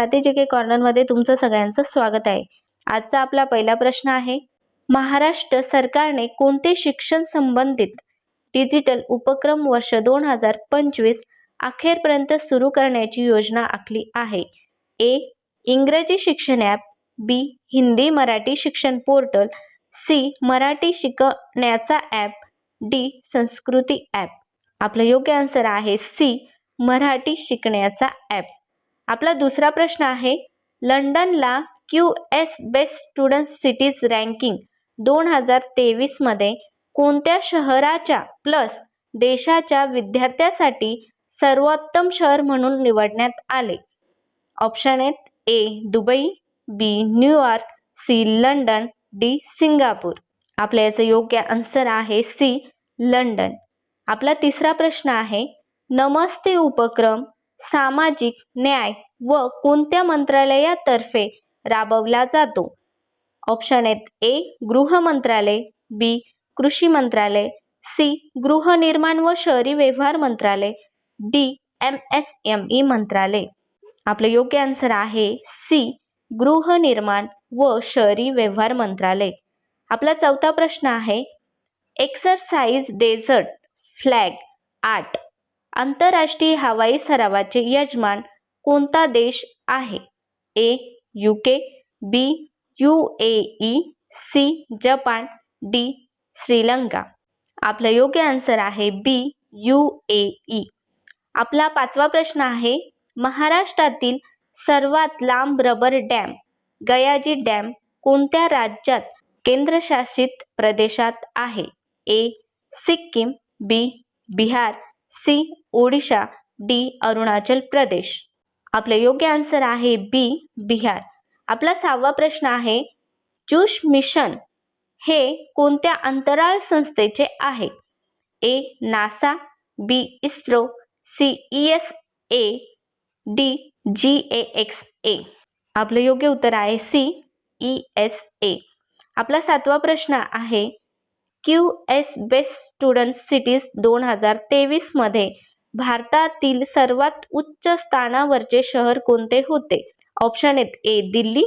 साथी जे के कॉर्नरमध्ये तुमचं सगळ्यांचं स्वागत आहे. आजचा आपला पहिला प्रश्न आहे महाराष्ट्र सरकारने कोणते शिक्षण संबंधित डिजिटल उपक्रम वर्ष दोन हजार पंचवीस अखेरपर्यंत सुरू करण्याची योजना आखली आहे? ए इंग्रजी शिक्षण ॲप. बी हिंदी मराठी शिक्षण पोर्टल. सी मराठी शिकण्याचा ॲप. डी संस्कृती ॲप. आपलं योग्य आन्सर आहे सी मराठी शिकण्याचा ॲप. आपला दुसरा प्रश्न आहे लंडनला Q S best student cities ranking दोन हजार तेवीसमध्ये कोणत्या शहराच्या प्लस देशाच्या विद्यार्थ्यासाठी सर्वोत्तम शहर म्हणून निवडण्यात आले? ऑप्शन आहेत A Dubai B New York C London D Singapore. आपल्या याचं योग्य आन्सर आहे सी लंडन. आपला तिसरा प्रश्न आहे नमस्ते उपक्रम सामाजिक न्याय व कोणत्या मंत्रालयातर्फे राबवला जातो? ऑप्शन आहेत ए गृह मंत्रालय बी कृषी मंत्रालय सी गृहनिर्माण व शहरी व्यवहार मंत्रालय D M S M E मंत्रालय. आपलं योग्य आन्सर आहे सी गृहनिर्माण व शहरी व्यवहार मंत्रालय. आपला चौथा प्रश्न आहे एक्सरसाइज डेझर्ट फ्लॅग आर्ट आंतरराष्ट्रीय हवाई सरावाचे यजमान कोणता देश आहे? A U K B U A E C Japan D Sri Lanka. आपलं योग्य आन्सर आहे बी यू ए ई आपला पाचवा प्रश्न आहे महाराष्ट्रातील सर्वात लांब रबर डॅम गयाजी डॅम कोणत्या राज्यात केंद्रशासित प्रदेशात आहे? A Sikkim B Bihar C Odisha D Arunachal Pradesh. आपलं योग्य आन्सर आहे बी बिहार. आपला सहावा प्रश्न आहे जूश मिशन हे कोणत्या अंतराळ संस्थेचे आहे? A NASA B ISRO C E S A D G A X A. आपलं योग्य उत्तर आहे सी ई एस ए. आपला सातवा प्रश्न आहे Q S best student cities दोन हजार तेवीसमध्ये भारतातील सर्वात उच्च स्थानावरचे शहर कोणते होते? ऑप्शन आहेत A Delhi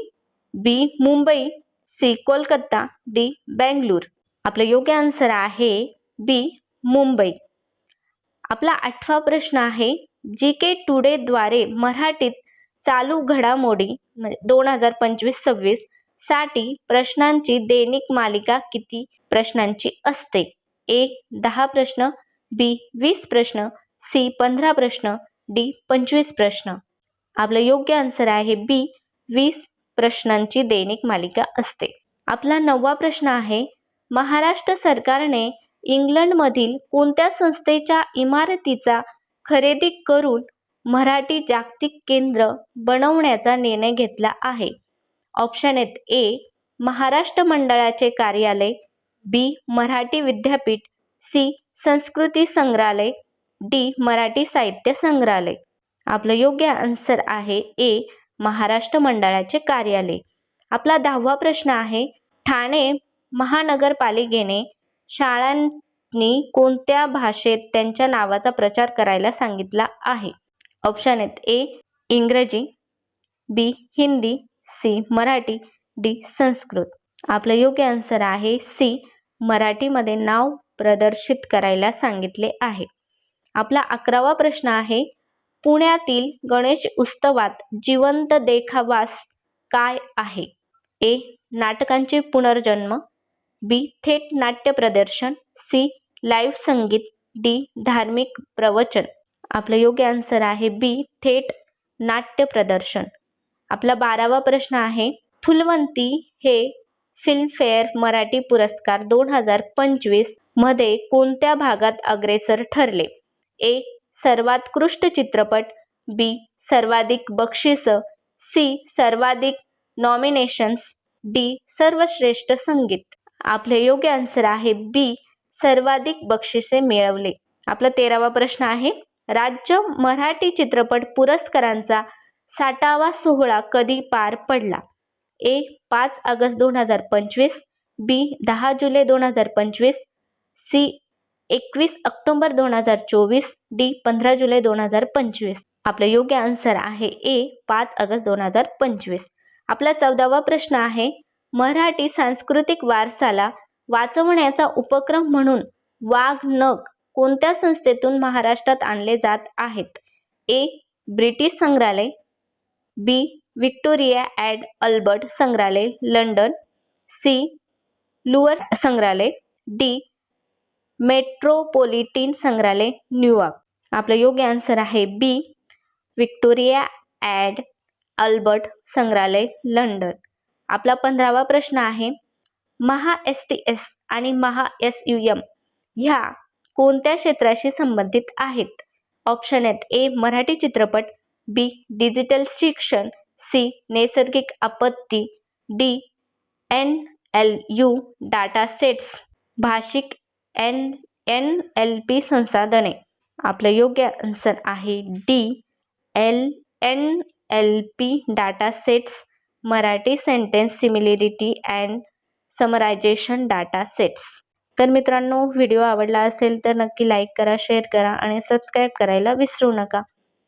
B Mumbai C Kolkata D Bangalore. आपलं योग्य आन्सर आहे बी मुंबई. आपला आठवा प्रश्न आहे जी के टुडेद्वारे मराठीत चालू घडामोडी म्हणजे दोन हजार पंचवीस सव्वीससाठी प्रश्नांची दैनिक मालिका किती? प्रश्नांची असते. ए दहा प्रश्न बी वीस प्रश्न सी पंधरा प्रश्न डी पंचवीस प्रश्न. आपलं योग्य आन्सर आहे बी वीस प्रश्नांची दैनिक मालिका असते. आपला नववा प्रश्न आहे महाराष्ट्र सरकारने इंग्लंडमधील कोणत्या संस्थेच्या इमारतीचा खरेदी करून मराठी जागतिक केंद्र बनवण्याचा निर्णय घेतला आहे? ऑप्शन आहेत ए महाराष्ट्र मंडळाचे कार्यालय बी. मराठी विद्यापीठ सी. संस्कृती संग्रहालय डी. मराठी साहित्य संग्रहालय. आपलं योग्य आन्सर आहे ए. महाराष्ट्र मंडळाचे कार्यालय. आपला दहावा प्रश्न आहे ठाणे महानगरपालिकेने शाळांनी कोणत्या भाषेत त्यांच्या नावाचा प्रचार करायला सांगितला आहे? ऑप्शन आहेत A Ingraji B Hindi C Marathi D Sanskrit. आपलं योग्य आन्सर आहे सी मराठीमध्ये नाव प्रदर्शित करायला सांगितले आहे. आपला अकरावा प्रश्न आहे पुण्यातील गणेश उत्सवात जिवंत देखावास काय आहे? ए. नाटकांचे पुनर्जन्म बी थेट नाट्य प्रदर्शन सी लाईव्ह संगीत डी धार्मिक प्रवचन. आपलं योग्य आन्सर आहे बी थेट नाट्य प्रदर्शन. आपला बारावा प्रश्न आहे फुलवंती हे फिल्मफेअर मराठी पुरस्कार दोन हजार पंचवीसमध्ये कोणत्या भागात अग्रेसर ठरले? ए. सर्वात्कृष्ट चित्रपट बी. सर्वाधिक बक्षीस सी. सर्वाधिक नॉमिनेशन्स डी. सर्वश्रेष्ठ संगीत. आपले योग्य आन्सर आहे बी. सर्वाधिक बक्षिसे मिळवले. आपला तेरावा प्रश्न आहे राज्य मराठी चित्रपट पुरस्कारांचा साठावा सोहळा कधी पार पडला? ए पाच ऑगस्ट दोन हजार पंचवीस बी दहा जुलै दोन हजार पंचवीस सी एकवीस ऑक्टोंबर दोन हजार चोवीस डी पंधरा जुलै दोन हजार पंचवीस. आपलं योग्य आन्सर आहे ए पाच ऑगस्ट दोन हजार पंचवीस. आपला चौदावा प्रश्न आहे मराठी सांस्कृतिक वारसाला वाचवण्याचा उपक्रम म्हणून वाघ नग कोणत्या संस्थेतून महाराष्ट्रात आणले जात आहेत? ए ब्रिटिश संग्रहालय बी. व्हिक्टोरिया ॲड अल्बर्ट संग्रहालय लंडन. सी. लुअर संग्रहालय. डी. मेट्रोपोलिटिन संग्रहालय न्यूयॉर्क आपलं योग्य आन्सर आहे बी. व्हिक्टोरिया ॲड अल्बर्ट संग्रहालय लंडन. आपला पंधरावा प्रश्न आहे महा एस टी एस आणि महा एस यू एम ह्या कोणत्या क्षेत्राशी संबंधित आहेत? ऑप्शन आहेत ए मराठी चित्रपट बी. डिजिटल शिक्षण. सी. नैसर्गिक आपत्ती. D. N L U data sets भाषिक एन एन एल पी संसाधने. आपलं योग्य आन्सर आहे D. L N L P data sets Marathi sentence similarity and summarization data sets तर मित्रांनो व्हिडिओ आवडला असेल तर नक्की लाईक करा शेअर करा आणि सबस्क्राईब करायला विसरू नका.